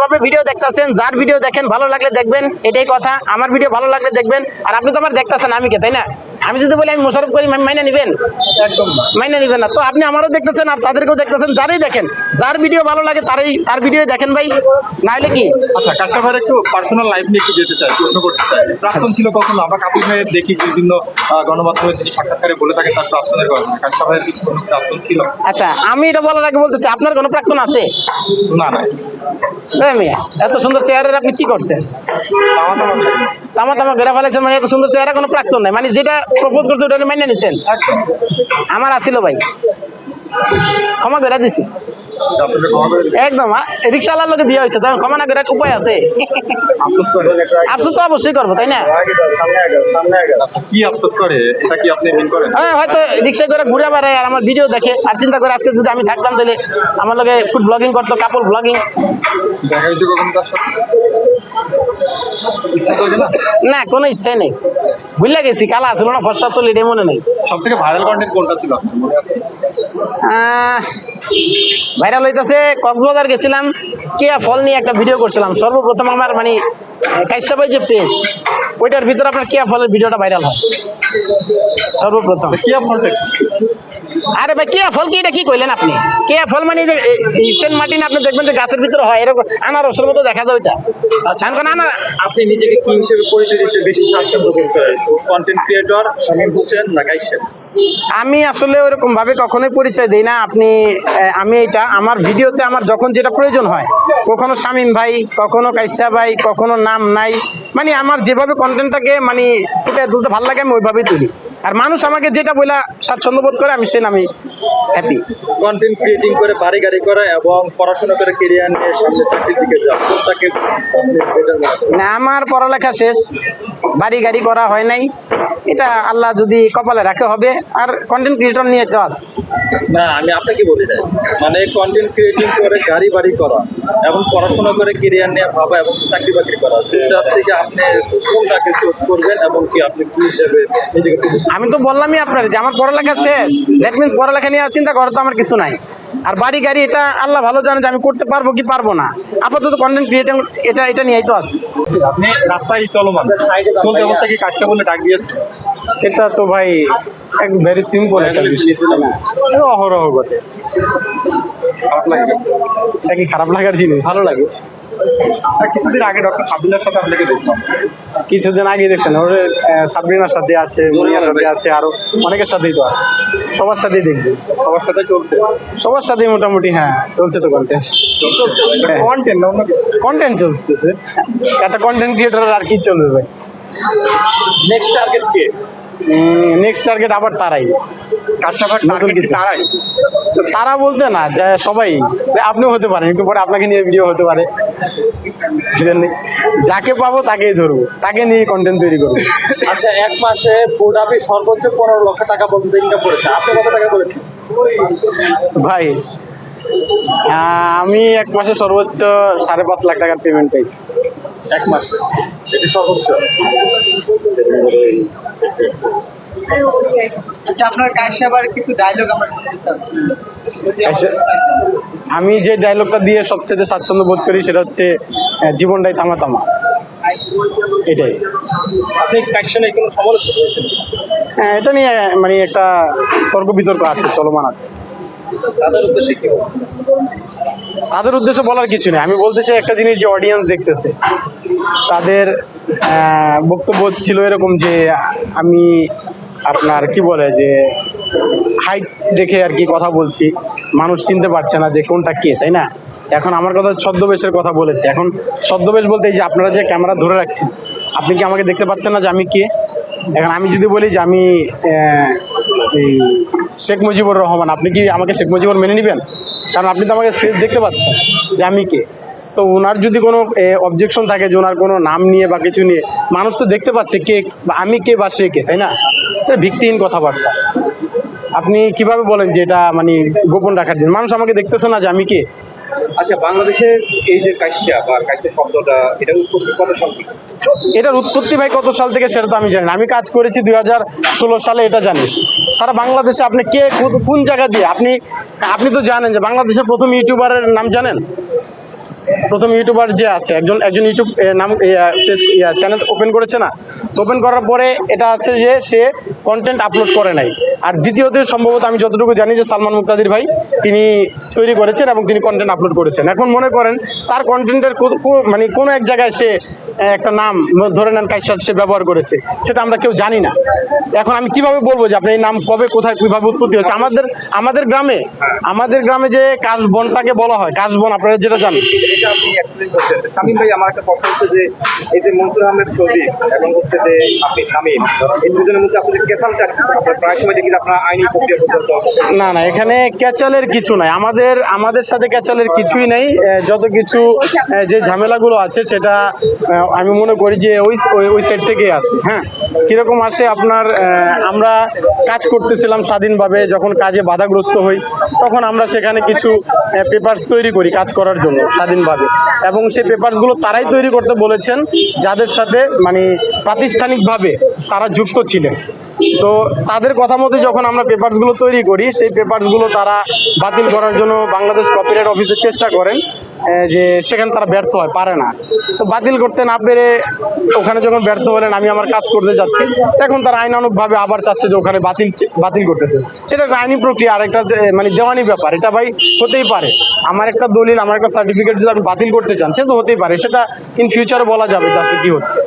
যেভাবে ভিডিও দেখতাছেন যার ভিডিও দেখেন ভালো লাগলে দেখবেন এটাই কথা। আমার ভিডিও ভালো লাগলে দেখবেন। আর আপনি তো আমার দেখতাছেন আমি কে তাই না? আমি যদি বলি আমি মোশারফ করি মাইনে নিবেন? একদম। মাইনে নিবেন না। তো আপনি আমারও দেখতেছেন আর তাদেরকেও দেখতেছেন যারাই দেখেন। যার ভিডিও ভালো লাগে তারই তার ভিডিও দেখেন ভাই। নাহলে কি? আচ্ছা ভাইয়ের একটু পার্সোনাল লাইফ নিয়ে একটু যেতে চাই প্রশ্ন করতে চাই। প্রাক্তন ছিল কখনো? আমরা কাপুর ভাইয়ের দেখি বিভিন্ন গণমাধ্যমে তিনি সাক্ষাৎকারে বলে থাকেন তার প্রাক্তনের কথা। ভাইয়ের কিছু প্রাক্তন ছিল? আচ্ছা আমি এটা বলার আগে বলতে চাই আপনার কোনো প্রাক্তন আছে? না না। এত সুন্দর চেহারের আপনি কি করছেন? তামা তামা বেড়া ফেলেছেন মানে এত সুন্দর চেহারা কোনো প্রাক্তন নাই। মানে যেটা প্রপোজ করছে ওটা মাইনে নিছেন? আমার আছিল ভাই। ক্ষমা বেড়া দিছি। একদম রিক্সাওয়ালার লোকে বিয়ে হয়েছে তখন ক্ষমা না করে উপায় আছে। আফসোস তো অবশ্যই করব তাই না? আচ্ছা, কি আফসোস করে? এটা কি আপনি মিন করেন? হ্যাঁ হয়তো রিক্সায় করে ঘুরে বেড়ায় আর আমার ভিডিও দেখে আর চিন্তা করে আজকে যদি আমি থাকতাম তাহলে আমার লোকে ফুড ব্লগিং করতো কাপড় ব্লগিং দেখা হয়েছে কখনো তার না? কোনো ইচ্ছাই নেই। বুঝলে গেছি কালা আসলো না ফর্সা চলি এটাই মনে নেই। সব থেকে ভাইরাল কন্টেন্ট কোনটা ছিল মনে আছে? ভাইরাল হইতেছে, কক্সবাজার গেছিলাম, কেয়া ফল নিয়ে একটা ভিডিও করছিলাম। সর্বপ্রথম আমার মানে কাশ্যপের যে পেজ ওইটার ভিতরে আপনার কেয়া ফলের ভিডিওটা ভাইরাল হয়। সর্বপ্রথম। কেয়া আপনার আরে ভাই কেয়া ফল কি এটা কি কইলেন আপনি? কেয়া ফল মানে যে এই সেন্ট মার্টিন আপনি দেখবেন যে গাছের ভিতরে হয় এরকম আনারসের মতো দেখা যায় ওইটা। আচ্ছা। এখন আনা আপনি নিজেকে কি হিসেবে পরিচয় দিতে বেশি স্বাচ্ছন্দ্য বোধ করেন কন্টেন্ট ক্রিয়েটর শামীম হোসেন না গাইছেন? আমি আসলে ওরকম ভাবে কখনোই পরিচয় দেই না। আপনি আমি এটা আমার ভিডিওতে আমার যখন যেটা প্রয়োজন হয় কখনো শামিম ভাই কখনো কাইসা ভাই কখনো নাম নাই মানে আমার যেভাবে কন্টেন্টটাকে মানে ফুটে তুলতে ভালো লাগে আমি ওইভাবেই তুলি। আর মানুষ আমাকে যেটা বলে স্বাচ্ছন্দ্য বোধ করে আমি সে নামে হ্যাপি কন্টেন্ট ক্রিয়েটিং করে বাড়ি গাড়ি করা এবং পড়াশোনা করে কেরিয়ার নিয়ে সামনে চাকরির দিকে কোনটাকে? না আমার পড়ালেখা শেষ। বাড়ি গাড়ি করা হয় নাই। এটা আল্লাহ যদি কপালে রাখে হবে। আর কন্টেন্ট ক্রিয়েটর নিয়ে তো আছে না আমি আপনাকে বলি না মানে কন্টেন্ট ক্রিয়েটিং করে গাড়ি বাড়ি করা এবং পড়াশোনা করে কেরিয়ার নিয়ে ভাবা এবং চাকরি বাকরি করা। দুটার থেকে আপনি কোনটাকে চুজ করবেন এবং কি আপনি কি হিসেবে নিজেকে আমি তো বললামই আপনার যে আমার পড়ালেখা শেষ। দ্যাট মিনস পড়ালেখা নিয়ে চিন্তা করার তো আমার কিছু নাই। আর বাড়ি গাড়ি এটা আল্লাহ ভালো জানে যে আমি করতে পারব কি পারব না। আপাতত কন্টেন্ট ক্রিয়েটিং এটা এটা নিয়েই তো আছে। আপনি রাস্তায় চলমান। চলতে অবস্থা কি কাশিয়া বলে ডাক দিয়েছে এটা তো ভাই এক ভেরি সিম্পল একটা বিষয়। এটা অহরহ ঘটে খারাপ লাগে? এটা কি খারাপ লাগার জিনিস? ভালো লাগে। কিছুদিন আগে ডক্টর সাবিনার সাথে আপনাকে দেখলাম। কিছুদিন আগে দেখছেন ওর সাবরিনার সাথে আছে মুনিয়ার সাথে আছে আরও অনেকের সাথেই তো আছে। সবার সাথেই দেখবে। সবার সাথে চলছে? সবার সাথেই মোটামুটি হ্যাঁ চলছে তো কন্টেন্ট কন্টেন্ট অন্য কন্টেন্ট চলতেছে। একটা কন্টেন্ট ক্রিয়েটর আর কি চলবে ভাই? নেক্সট টার্গেট কে? নেক্সট টার্গেট আবার তারাই। কাশাভার নতুন কিছু। কিছু। তারাই? তারা বলতে না যে সবাই আপনিও হতে পারেন একটু পরে আপনাকে নিয়ে ভিডিও হতে পারে? যাকে পাবো তাকেই ধরবো তাকে নিয়ে কন্টেন্ট তৈরি করব। আচ্ছা এক মাসে ফুড আপনি সর্বোচ্চ পনেরো লক্ষ টাকা পর্যন্ত ইনকাম করেছেন আপনি কত টাকা করেছেন? ভাই আমি এক মাসে সর্বোচ্চ সাড়ে পাঁচ লাখ টাকার পেমেন্ট পাইছি এক মাসে? এটি সর্বোচ্চ? আচ্ছা আপনার কাশিয়াবার কিছু ডায়লগ আমরা শুনতে চাচ্ছি। আমি যে ডায়লগটা দিয়ে সবচেয়ে স্বাচ্ছন্দ্য বোধ করি সেটা হচ্ছে জীবনটাই তামা তামা এটাই। আপনি কাকশনে কোনো সমালোচনা হ্যাঁ এটা নিয়ে মানে একটা তর্ক বিতর্ক আছে চলমান আছে। তাদের উদ্দেশ্যে বলার কিছু নেই। আমি বলতে চাই একটা জিনিস যে অডিয়েন্স দেখতেছে। তাদের বক্তব্য ছিল এরকম যে আমি আপনার কি বলে যে হাইট দেখে আর কি কথা বলছি। মানুষ চিনতে পারছে না যে কোনটা কে, তাই না? এখন আমার কথা ছদ্মবেশের কথা বলেছে। এখন ছদ্মবেশ বলতে এই যে আপনারা যে ক্যামেরা ধরে রাখছেন, আপনি কি আমাকে দেখতে পাচ্ছেন না যে আমি কে? এখন আমি যদি বলি যে আমি শেখ মুজিবুর রহমান, আপনি কি আমাকে শেখ মুজিবুর মেনে নেবেন? কারণ আপনি তো আমাকে স্পেস দেখতে পাচ্ছেন যে আমি কে। তো ওনার যদি কোনো অবজেকশন থাকে যে ওনার কোনো নাম নিয়ে বা কিছু নিয়ে, মানুষ তো দেখতে পাচ্ছে কে আমি কে বা সে কে, তাই না? ভিত্তিহীন কথাবার্তা। আপনি কীভাবে বলেন যে এটা মানে গোপন রাখার জন্য? মানুষ আমাকে দেখতেছে না যে আমি কে। আচ্ছা বাংলাদেশের এই যে বা শব্দটা উৎপত্তি কত সাল থেকে? এটার উৎপত্তি ভাই কত সাল থেকে সেটা তো আমি জানি না। আমি কাজ করেছি দুই হাজার ষোলো সালে, এটা জানিস। সারা বাংলাদেশে আপনি কে কোন জায়গা দিয়ে? আপনি আপনি তো জানেন যে বাংলাদেশের প্রথম ইউটিউবারের নাম জানেন? প্রথম ইউটিউবার যে আছে, একজন একজন ইউটিউব নাম চ্যানেল ওপেন করেছে না? ওপেন করার পরে এটা আছে যে সে কন্টেন্ট আপলোড করে নাই। আর দ্বিতীয়ত সম্ভবত আমি যতটুকু জানি যে সালমান মুক্তাদির ভাই, তিনি তৈরি করেছেন এবং তিনি কন্টেন্ট আপলোড করেছেন। এখন মনে করেন তার কন্টেন্টের মানে কোনো এক জায়গায় সে একটা নাম ধরে নেন কাইসার সে ব্যবহার করেছে, সেটা আমরা কেউ জানি না। এখন আমি কীভাবে বলব যে আপনি এই নাম কবে, কোথায়, কীভাবে উৎপত্তি হচ্ছে? আমাদের আমাদের গ্রামে আমাদের গ্রামে যে কাশবনটাকে বলা হয়, কাশবন, আপনারা যেটা জানেন। ভাই, আমার একটা কথা হচ্ছে যে এই যে আহমেদ ছবি এবং আপনি এই দুজনের মধ্যে আপনাদের প্রায় সময় দেখি আপনারা আইনি প্রক্রিয়া পর্যন্ত না না, এখানে ক্যাচালের কিছু নাই। আমাদের আমাদের সাথে ক্যাচালের কিছুই নাই। যত কিছু যে ঝামেলাগুলো আছে সেটা আমি মনে করি যে ওই, ওই- সাইড থেকেই আসে হ্যাঁ? কীরকম আসে আপনার আমরা কাজ করতেছিলাম স্বাধীনভাবে, যখন কাজে বাধাগ্রস্ত হই, তখন আমরা সেখানে কিছু পেপারস তৈরি করি কাজ করার জন্য, স্বাধীনভাবে। এবং সেই পেপারসগুলো তারাই তৈরি করতে বলেছেন, যাদের সাথে মানে প্রাতিষ্ঠানিকভাবে তারা যুক্ত ছিলেন তো তাদের কথা মতো যখন আমরা পেপারসগুলো তৈরি করি সেই পেপারসগুলো তারা বাতিল করার জন্য বাংলাদেশ কপিরাইট অফিসে চেষ্টা করেন যে সেখানে তারা ব্যর্থ হয় পারে না তো বাতিল করতে না পেরে ওখানে যখন ব্যর্থ হলেন আমি আমার কাজ করতে যাচ্ছি এখন তারা আইনানুগভাবে আবার চাচ্ছে যে ওখানে বাতিল বাতিল করতেছে সেটা আইনি প্রক্রিয়া আর একটা মানে দেওয়ানি ব্যাপার এটা ভাই হতেই পারে আমার একটা দলিল আমার একটা সার্টিফিকেট যদি আপনি বাতিল করতে চান সে তো হতেই পারে সেটা ইন ফিউচারে বলা যাবে যাতে কি হচ্ছে